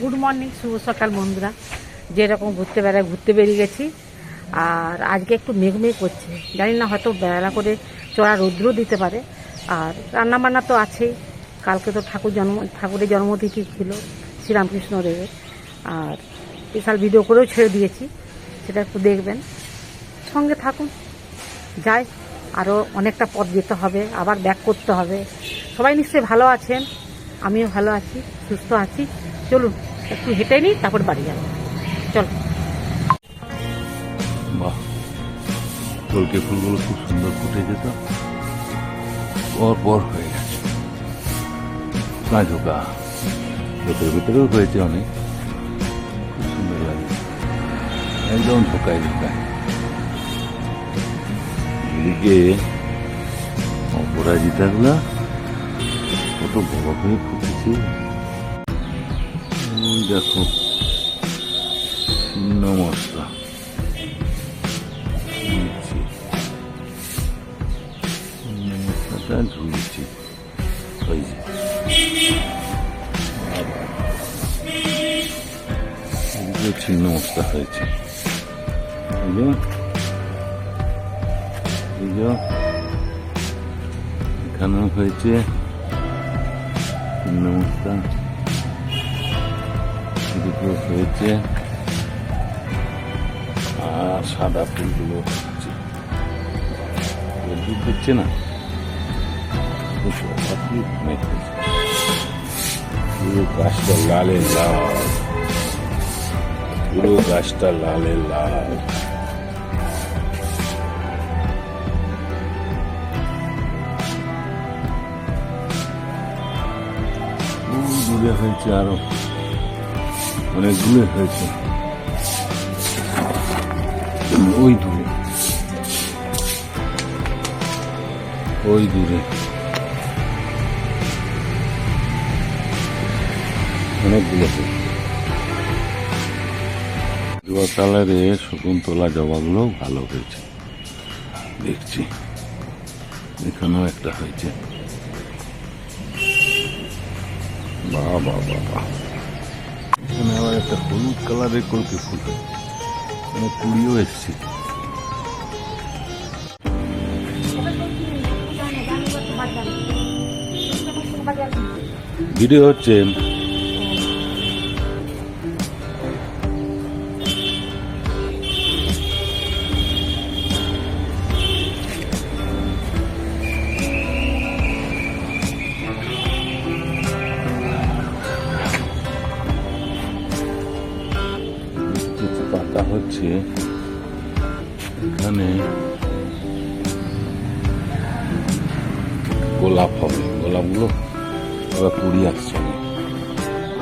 Good morning, শুভ সকাল বন্ধুরা। যেরকম ঘুরতে বেড়ায়, ঘুরতে বেরিয়ে গেছি। আর আজকে একটু মেঘ মেঘ করছে। জানি না, হয়তো বেলা করে চড়া রৌদ্র দিতে পারে। আর রান্নাবান্না তো আছেই। কালকে তো ঠাকুর জন্ম, ঠাকুরের জন্মতিথি ছিল শ্রীরামকৃষ্ণ দেবের। আর স্পেশাল ভিডিও করেও ছেড়ে দিয়েছি। সেটা একটু দেখবেন। সঙ্গে থাকুন। যাই আরও অনেকটা পথ যেতে হবে। আবার ব্যাক করতে হবে। সবাই নিশ্চয়ই ভালো আছেন। আমিও ভালো আছি, সুস্থ আছি। চলুন, একটু হেঁটে নিই, তারপর বাড়ি যাব। চল। বাহ কলকে ফুলগুলো খুব সুন্দর ফুটে যেত। পর হয়ে গেছে। ঝোঁকা ভেতরে ভেতরেও হয়েছে অনেক। খুব সুন্দর লাগে। একদম ঝোঁকায় ঝোঁকায় এদিকে অপরাজিতাগুলা কত বড় হয়ে ফুটেছে। দেখো ছিন্ন মশলা নিচ্ছি মশলাটা ধুয়েছি ওই যে আবার এদিকে ছিন্ন মশলা হয়েছে এই যে এই যে এখানেও হয়েছে ছিন্ন এদিকেও হয়েছে। আর সাদা ফুলগুলো হচ্ছে। দিচ্ছে না। পুরো গাছটা লালে লাল। পুরো গাছটা লালে লাল। দূরে হয়েছে আরও। অনেকগুলো হয়েছে। ওই দূরে। ওই দূরে। অনেকগুলো জবা কালারে শকুন্তলা জবাগুলো ভালো হয়েছে। দেখছি। এখানেও একটা হয়েছে। বাহ বাহ। এখানে আবার একটা হলুদ কালারের কলকে ফুল মানে কুড়িও এসছে। ভিডিও হচ্ছে হচ্ছে এখানে গোলাপ হবে। গোলাপগুলো আবার কুড়ি আসছে।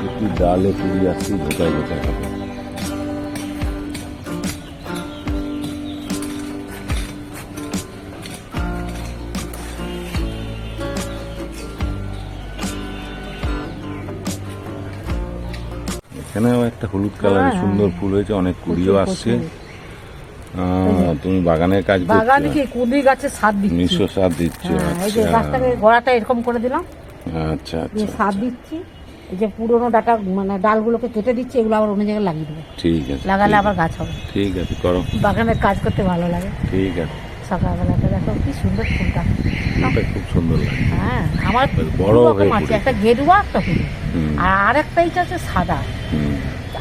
একটু ডালে কুড়ি আসছে, গোটায় গোটায় হবে। এখানেও একটা হলুদ কালারের হ্যাঁ। সুন্দর ফুল হয়েছে অনেক কুড়িও আসছে। তুমি বাগানের কাজ বাগানে কি কুদি গাছে সার দিচ্ছি? মিশ্র সার দিচ্ছ হ্যাঁ এই যে আচ্ছা। গাছটাকে গোড়াটা এরকম করে দিলাম। আচ্ছা আচ্ছা। সার দিচ্ছি। এই যে পুরোনো ডাটা মানে ডালগুলোকে কেটে দিচ্ছি এগুলো আবার অন্য জায়গায় লাগিয়ে দেবো। ঠিক আছে লাগালে আবার গাছ হবে। ঠিক আছে করো। বাগানের কাজ করতে ভালো লাগে। ঠিক আছে। সকালবেলাটা দেখো কি সুন্দর ফুলটা। খুব সুন্দর লাগে। হ্যাঁ আমার বড় রকম আছে একটা গেরুয়া একটা হুম, আর আরেকটা ইচ্ছে হচ্ছে সাদা।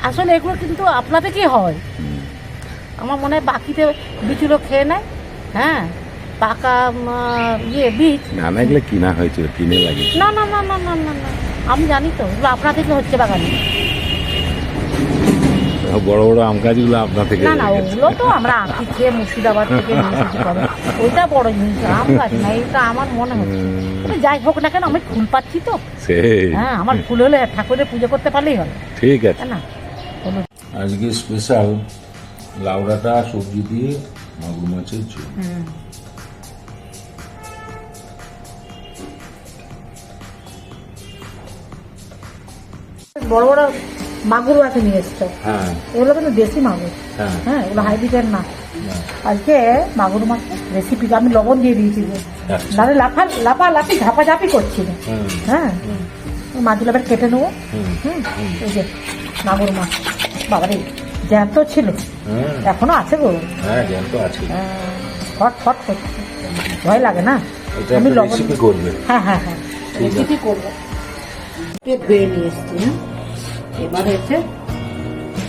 আসলে এগুলো কিন্তু আপনা থেকেই হয়। আমার মনে হয় বাকিতে বিচুলো খেয়ে নেয় হ্যাঁ? পাকা ইয়ে বীজ না না এগুলো কিনা হয়েছিল কিনে লাগে। না না না না না না না। আমি জানি তো এগুলো আপনা থেকে হচ্ছে বাগানে? বড় বড় আম গাছগুলো আপনা থেকে না না ওগুলো তো আমরা আঁকি খেয়ে মুর্শিদাবাদ থেকে ওইটা বড় জিনিস আম গাছ না এটা আমার মনে হচ্ছে। যাই হোক না কেন আমি ফুল পাচ্ছি তো। হ্যাঁ আমার ফুল হলে ঠাকুরের পুজো করতে পারলেই হয়। ঠিক আছে। না? আজকে স্পেশাল লাউডাটা সবজি দিয়ে মাগুর মাছের ঝোল। বড় বড় মাগুর আছে নিয়ে এসছো। হ্যাঁ। এগুলো কিন্তু দেশি মাগুর। হ্যাঁ। হ্যাঁ এগুলো হাইব্রিডের না। না, আজকে মাগুর মাছের রেসিপিটা আমি লবণ দিয়ে দিয়েছি আচ্ছা। নাহলে লাফা লাফা লাফি ঝাপা ঝাপি করছিল হুম, হ্যাঁ। মাছগুলো এবার কেটে নেব। হুম, হুম। এই যে। মাগুর মাছ বাবারে জ্যান্ত ছিল। হ্যাঁ। এখনও আছে গো? হ্যাঁ জ্যান্ত আছে। আহ, ফট ফট করছে ভয় লাগে না? আমি লবণ রেসিপি করবে। হ্যাঁ হ্যাঁ হ্যাঁ। রেসিপি করব। ধুয়ে নিয়ে এসছি হ্যাঁ এবার হচ্ছে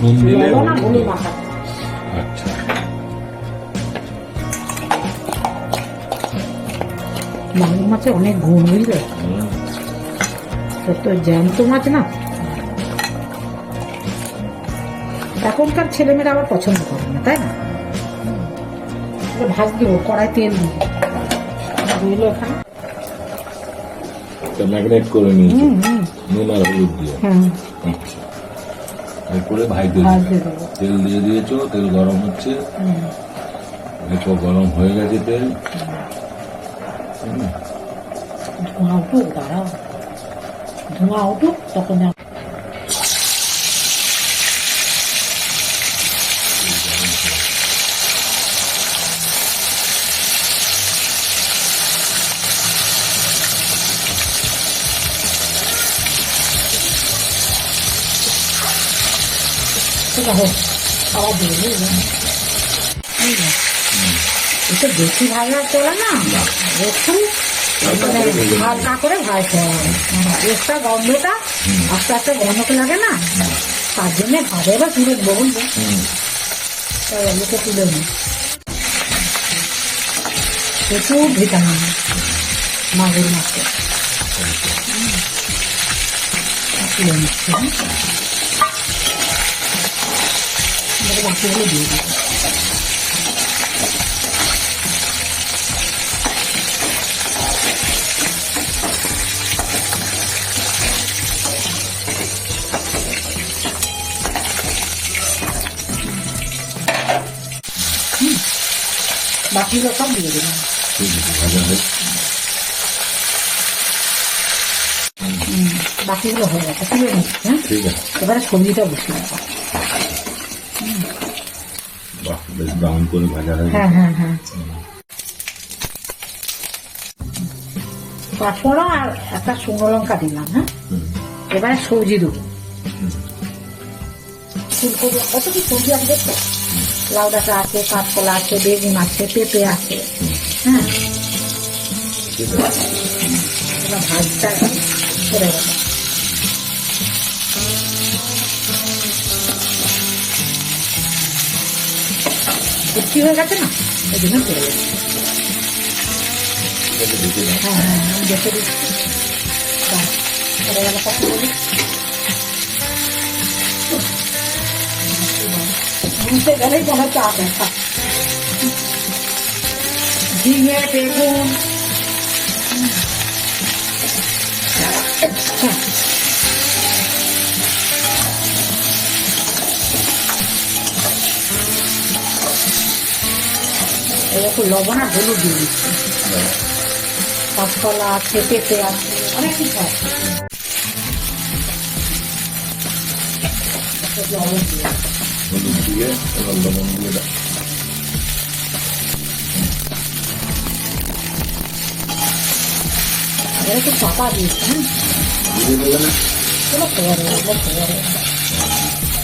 নুন দিলে লবণ আর হলুদ হলুদ দিলে। মাখা আচ্ছা। মাগুর মাছে অনেক গুণ বুঝলে? তো জ্যান্ত মাছ না? এখনকার ছেলেমেয়েরা আবার পছন্দ করে না তাই না? এবার ভাজ দেবো কড়াই তেল দিয়ে রইল এখানে? ম্যাগনেট করে নিয়েছি। নুন আর হলুদ দিয়ে। আচ্ছা। এরপরে ভাইতে ভাজ দিবে। দিয়ে দেবো। তেল দিয়ে দিয়েছ তেল গরম হচ্ছে। দেখো গরম হয়ে গেছে তেল। ধোঁয়া উঠুক দাঁড়াও। ধোঁয়া উঠুক তখন আছে আবার দিয়ে দিই এটা বেশি ভাজা চলে না। একটু হালকা করে ভাজতে হবে। এক্সট্রা গন্ধটা আস্তে আস্তে গন্ধকে লাগে না। তার জন্য ভাজে এবার তুলে দেবো তাই আলুকে তুলে নিই প্রচুর ভিটামিন মাগুর মাছে। হুম। তুলে নিচ্ছি বাকিগুলো দিয়ে দিই বাকিগুলো সব দিয়ে ভাজা বাকিগুলো হয়ে গেছে। ঠিক আছে। এবারে সবজিটা বসিয়ে দেবো। বাহ বেশ ব্রাউন করে ভাজা হয়ে হ্যাঁ। হ্যাঁ হ্যাঁ। পাঁচফোড়ন আর একটা শুকনো লঙ্কা দিলাম হ্যাঁ? এবারে সবজি দেবো। ফুলকপি কত কি সবজি আছে দেখো লাউ ডাঁটা আছে কাঁচকলা আছে বেগুন আছে পেঁপে আছে হ্যাঁ? ভাজটা করে দেবো কুচি হয়ে গেছে না ওই জন্য করে দেবো এটাকে ঢেকে দাও। হ্যাঁ হ্যাঁ আমি দেখে দিচ্ছি বাহ, করে গেল কত বলি বুঝতে গেলেই মনে হচ্ছে আর দেখা ঝিঙে বেগুন এরকম লবণ আর হলুদ দিয়ে দিচ্ছি। কাঁচকলা আছে পেঁপে আছে অনেক কিছু আছে। একটু হলুদ দিয়ে এবার লবণ দিয়ে দাও। একটু চাপা দিয়েছি হ্যাঁ।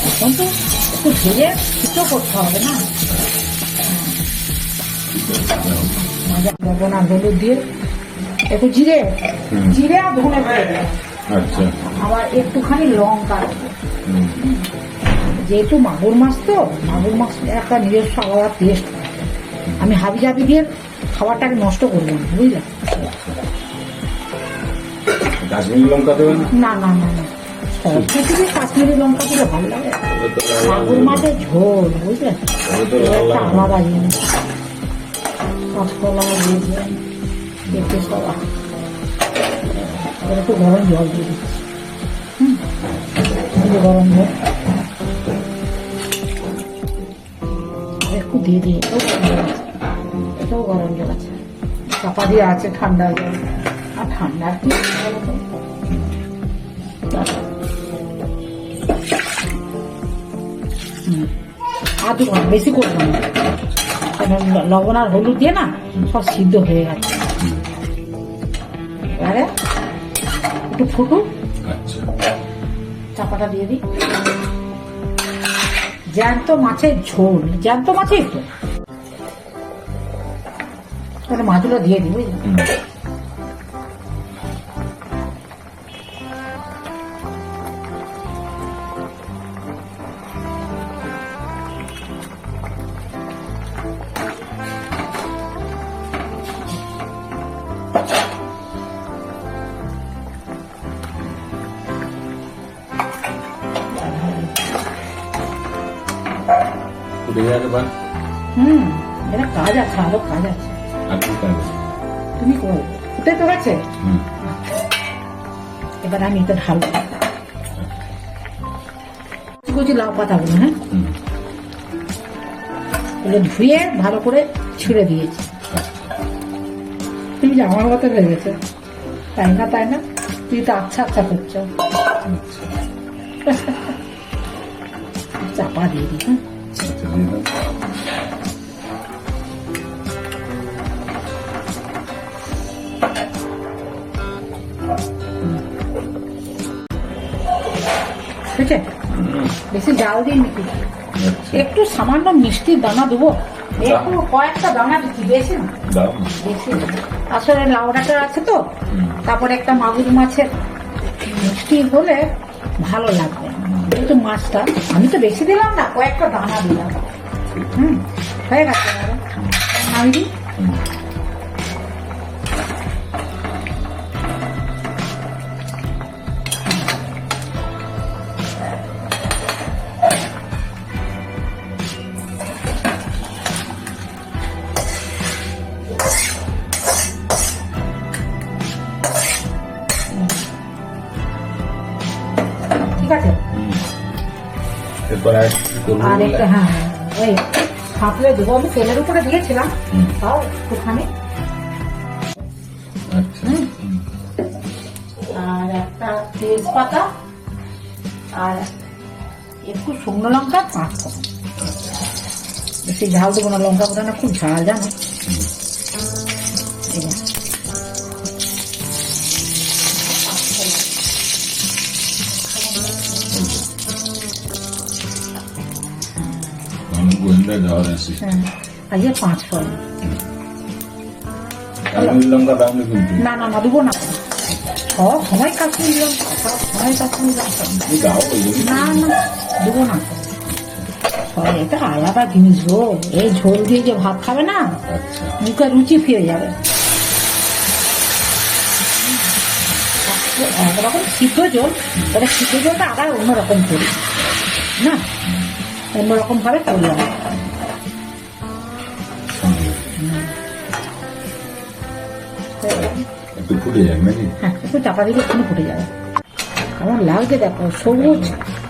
এখন তো একটু ভেজে কিছু করতে হবে না। লবণ আর হলুদ দিয়ে। একটু জিরে জিরে আর ধনে আচ্ছা। আবার একটুখানি লঙ্কা। যেহেতু মাগুর মাছ তো মাগুর মাছ একটা নিজস্ব আলাদা টেস্ট আমি হাবি জাবি দিয়ে খাবারটাকে নষ্ট করব না বুঝলে? কাশ্মীরি লঙ্কা দেবে না? না না কাশ্মীরি লঙ্কা দিলে ভালো লাগে। মাগুর মাছের ঝোল বুঝলে? আলাদা জিনিস। কাঁচকলা দিয়ে দিলাম পেঁপে সব একটু গরম জল দিয়ে দিচ্ছি। গরম জল। একটু দিয়ে দিই, এটাও গরম জল আছে। চাপা দিয়ে আছে ঠান্ডা জল। আর ঠান্ডা কি দু ঘণ্টা বেশি করব না। লবণ আর হলুদ দিয়ে না সব সিদ্ধ হয়ে গেছে। এবারে একটু ফুটুক। আচ্ছা। চাপাটা দিয়ে দিই। জ্যান্ত মাছের ঝোল। জ্যান্ত মাছেই তো। তাহলে মাছগুলো দিয়ে দিই বুঝলি? তুমি করো ফুটে তো গেছে। এবার আমি এটা ঢালবো কুচি লাউ পাতাগুলো হ্যাঁ? এগুলো ধুয়ে ভালো করে ছিঁড়ে দিয়েছি। তুমি আমার মতো লেগেছে তাই না তাই না? তুই তো আচ্ছা আচ্ছা করছ। আচ্ছা। চাপা দিয়ে দিই হ্যাঁ? আছে বেশি জাল দিই নাকি? আচ্ছা। একটু সামান্য মিষ্টির দানা দেবো। একটু কয়েকটা দানা দিচ্ছি বেশি না। বেশি আসলে লাউডাটা আছে তো। তারপরে একটা মাগুর মাছের মিষ্টি হলে ভালো লাগবে। যেহেতু মাছটা আমি তো বেশি দিলাম না কয়েকটা দানা দিলাম। হুম হয়ে গেছে। নামিয়ে দিই হ্যাঁ হ্যাঁ, ওই সাঁতরে দেবো। আমি তেলের উপরে দিয়েছিলাম। তাও একটুখানি। আচ্ছা। আর একটা তেজপাতা। আর একটু শুকনো লঙ্কা পাঁচ বেশি ঝাল দেবো না লঙ্কা খুব ঝাল জানো? আসি। হ্যাঁ আর যে পাঁচ না না না দেবো না। সব সময় কাশ্মীর লঙ্কা সব সময় কাশ্মীর লঙ্কা। না না দেবো না। এটা আলাদা জিনিস গো। এই ঝোল দিয়ে যে ভাত খাবে না আচ্ছা। মুখে রুচি ফিরে যাবে। একরকম সিদ্ধ জল ওটা সিদ্ধ জলটা আবার অন্যরকম করি। না? অন্যরকম ভাবে করলাম সঙ্গে একটু ফুটে যাক নাকি? হ্যাঁ একটু চাপা দিলে ফুটে যাবে। কেমন লাগছে দেখো সবুজ।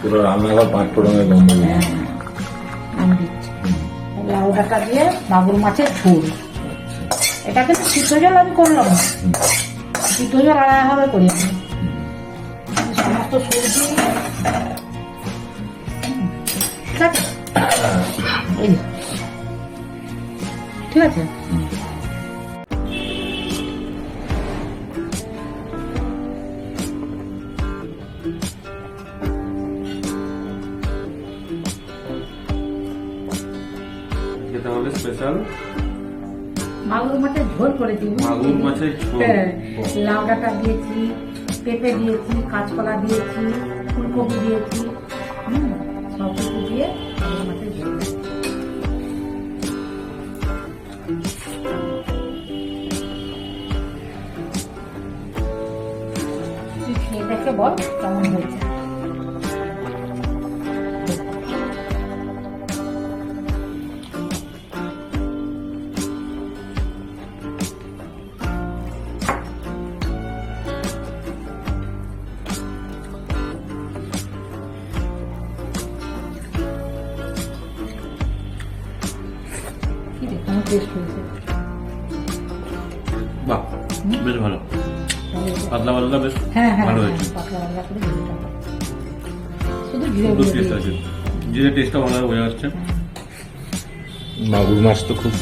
পুরো রান্নাঘর পাঁচ ফোড়নের গন্ধ হ্যাঁ, আমি দিচ্ছি। লাউ ডাটা দিয়ে মাগুর মাছের ঝোল। এটা কিন্তু সিদ্ধ জল আমি করলাম। না সিদ্ধ জল আলাদাভাবে করি আমি। সমস্ত সবজি এই। ঠিক আছে আজকে তাহলে স্পেশাল মাগুর মাছের ঝোল করেছি বুঝলি? মাগুর মাছের ঝোল। হ্যাঁ লাউ ডাঁটা দিয়েছি পেঁপে দিয়েছি কাঁচকলা দিয়েছি ফুলকপি দিয়েছি বল কেমন হয়েছে? টেস্ট হয়েছে? বাহ বেশ ভালো। পাতলা পাতলা বেশ হ্যাঁ হ্যাঁ ভালো হ্যাঁ, হয়েছে। করে। শুধু টেস্ট আছে। জিরে টেস্টটা ভালো যাচ্ছে মাগুর মাছ তো খুব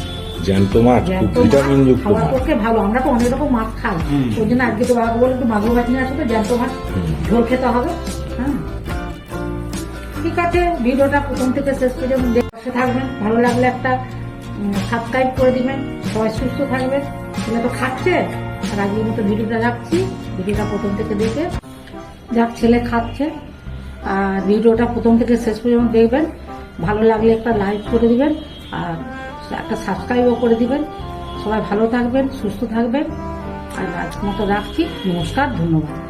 জ্যান্ত মাছ খুব ভিটামিন যুক্ত মাছ। পক্ষে ভালো। আমরা তো অনেক রকম মাছ খাই। ওই জন্য আজকে তো বাবা বলে মাগুর মাছ নিয়ে আসো তো জ্যান্ত মাছ। ঝোল খেতে হবে। হ্যাঁ। ঠিক আছে ভিডিওটা প্রথম থেকে শেষ পর্যন্ত দেখে থাকবেন। ভালো লাগলে একটা সাবস্ক্রাইব করে দিবেন। সবাই সুস্থ থাকবে ছেলে তো খাচ্ছে। আর আজকের মতো ভিডিওটা রাখছি। ভিডিওটা প্রথম থেকে দেখে যাক ছেলে খাচ্ছে। আর ভিডিওটা প্রথম থেকে শেষ পর্যন্ত দেখবেন। ভালো লাগলে একটা লাইক করে দিবেন আর একটা সাবস্ক্রাইবও করে দিবেন। সবাই ভালো থাকবেন, সুস্থ থাকবেন। আর আজ মতো রাখছি। নমস্কার, ধন্যবাদ।